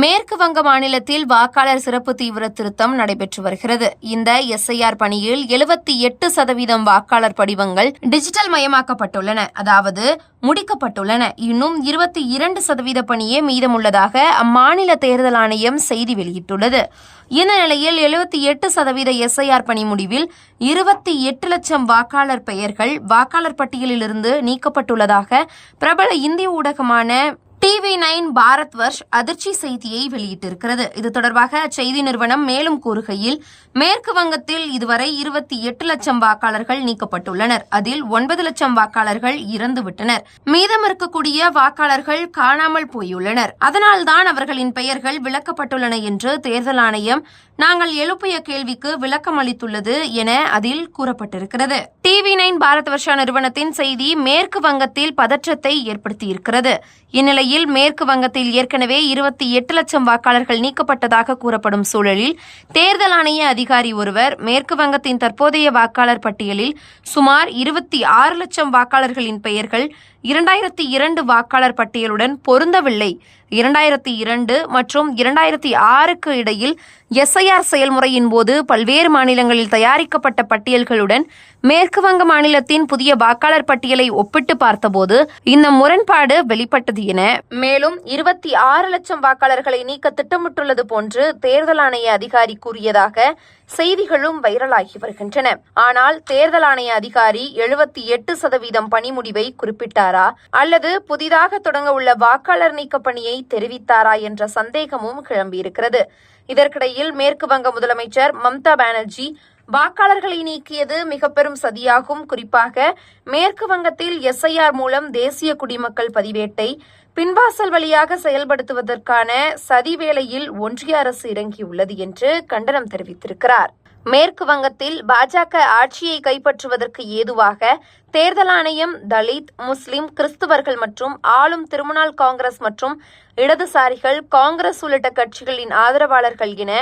மேற்கு வங்க மாநிலத்தில் வாக்காளர் சிறப்பு தீவிர திருத்தம் நடைபெற்று வருகிறது. இந்த எஸ்ஐஆர் பணியில் எழுபத்தி எட்டு சதவீதம் வாக்காளர் படிவங்கள் டிஜிட்டல் மயமாக்கப்பட்டுள்ளன. அதாவது முடிக்கப்பட்டுள்ளன. இன்னும் இருபத்தி இரண்டு சதவீத பணியே மீதமுள்ளதாக அம்மாநில தேர்தல் ஆணையம் செய்தி வெளியிட்டுள்ளது. இந்த நிலையில் எழுபத்தி எட்டு சதவீத எஸ்ஐஆர் பணி முடிவில் இருபத்தி எட்டு லட்சம் வாக்காளர் பெயர்கள் வாக்காளர் பட்டியலிலிருந்து நீக்கப்பட்டுள்ளதாக பிரபல இந்திய ஊடகமான டிவி நைன் பாரத் வர்ஷ் அதிர்ச்சி செய்தியை வெளியிட்டிருக்கிறது. இது தொடர்பாக அச்செய்தி நிறுவனம் மேலும் கூறுகையில் மேற்கு வங்கத்தில் இதுவரை இருபத்தி எட்டு லட்சம் வாக்காளர்கள் நீக்கப்பட்டுள்ளனர். அதில் ஒன்பது லட்சம் வாக்காளர்கள் இறந்துவிட்டனர். மீதம் இருக்கக்கூடிய வாக்காளர்கள் காணாமல் போயுள்ளனர். அதனால்தான் அவர்களின் பெயர்கள் விலக்கப்பட்டுள்ளன என்று தேர்தல் ஆணையம் நாங்கள் எழுப்பிய கேள்விக்கு விளக்கம் அளித்துள்ளது என அதில் கூறப்பட்டிருக்கிறது. டிவி நைன் பாரத் வர்ஷா நிறுவனத்தின் செய்தி மேற்கு வங்கத்தில் பதற்றத்தை ஏற்படுத்தியிருக்கிறது. இந்நிலையில் மேற்கு வங்கத்தில் ஏற்கனவே இருபத்தி எட்டு லட்சம் வாக்காளர்கள் நீக்கப்பட்டதாக கூறப்படும் சூழலில் தேர்தல் ஆணைய அதிகாரி ஒருவர் மேற்கு வங்கத்தின் தற்போதைய வாக்காளர் பட்டியலில் சுமார் இருபத்தி ஆறு லட்சம் வாக்காளர்களின் பெயர்கள் இரண்டாயிரத்தி இரண்டு வாக்காளர் பட்டியலுடன் பொருந்தவில்லை. இரண்டாயிரத்தி இரண்டு மற்றும் இரண்டாயிரத்தி ஆறுக்கு இடையில் எஸ்ஐஆர் செயல்முறையின் போது பல்வேறு மாநிலங்களில் தயாரிக்கப்பட்ட பட்டியல்களுடன் மேற்கு வங்க மாநிலத்தின் புதிய வாக்காளர் பட்டியலை ஒப்பிட்டு பார்த்தபோது இந்த முரண்பாடு வெளிப்பட்டது என மேலும் இருபத்தி ஆறு லட்சம் வாக்காளர்களை நீக்க திட்டமிட்டுள்ளது போன்று தேர்தல் ஆணைய அதிகாரி கூறியதாக செய்திகளும் வைரலாகி வருகின்றன. ஆனால் தேர்தல் ஆணைய அதிகாரி எழுபத்தி எட்டு சதவீதம் பணி முடிவை குறிப்பிட்டாரா? அல்லது புதிதாக தொடங்க உள்ள வாக்காளர் நீக்க பணியை தெரிவித்தாரா என்ற சந்தேகமும் கிளம்பியிருக்கிறது. இதற்கிடையில் மேற்கு வங்க முதலமைச்சர் மம்தா பானர்ஜி வாக்காளர்களை நீக்கியது மிக பெரும் சதியாகும். குறிப்பாக மேற்கு வங்கத்தில் எஸ்ஐஆர் மூலம் தேசிய குடிமக்கள் பதிவேட்டை பின்வாசல் வழியாக செயல்படுத்துவதற்கான சதி வேளையில் ஒன்றிய அரசு இறங்கியுள்ளது என்று கண்டனம் தெரிவித்திருக்கிறார். மேற்கு வங்கத்தில் பாஜக ஆட்சியை கைப்பற்றுவதற்கு ஏதுவாக தேர்தல் ஆணையம் தலித் முஸ்லிம் கிறிஸ்துவர்கள் மற்றும் ஆளும் திருமணால் காங்கிரஸ் மற்றும் இடதுசாரிகள் காங்கிரஸ் உள்ளிட்ட கட்சிகளின் ஆதரவாளர்கள் என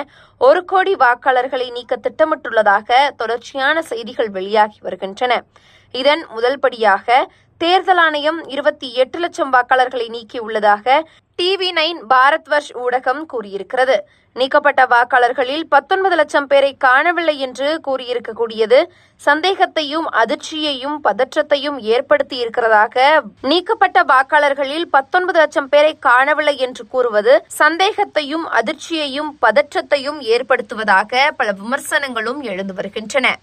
ஒரு கோடி வாக்காளர்களை நீக்க திட்டமிட்டுள்ளதாக தொடர்ச்சியான செய்திகள் வெளியாகி வருகின்றன. இதன் முதல் படியாக தேர்தல் ஆணையம் இருபத்தி எட்டு லட்சம் வாக்காளர்களை நீக்கியுள்ளதாக டிவி நைன் பாரத் வர்ஷ் ஊடகம் கூறியிருக்கிறது. நீக்கப்பட்ட வாக்காளர்களில் பத்தொன்பது லட்சம் பேரை காணவில்லை என்று கூறியிருக்கக்கூடியது சந்தேகத்தையும் அதிர்ச்சியையும் பதற்றத்தையும் ஏற்படுத்தி இருக்கிறதாக நீக்கப்பட்ட வாக்காளர்களில் பத்தொன்பது லட்சம் பேரை காணவில்லை என்று கூறுவது சந்தேகத்தையும் அதிர்ச்சியையும் பதற்றத்தையும் ஏற்படுத்துவதாக பல விமர்சனங்களும் எழுந்து வருகின்றன.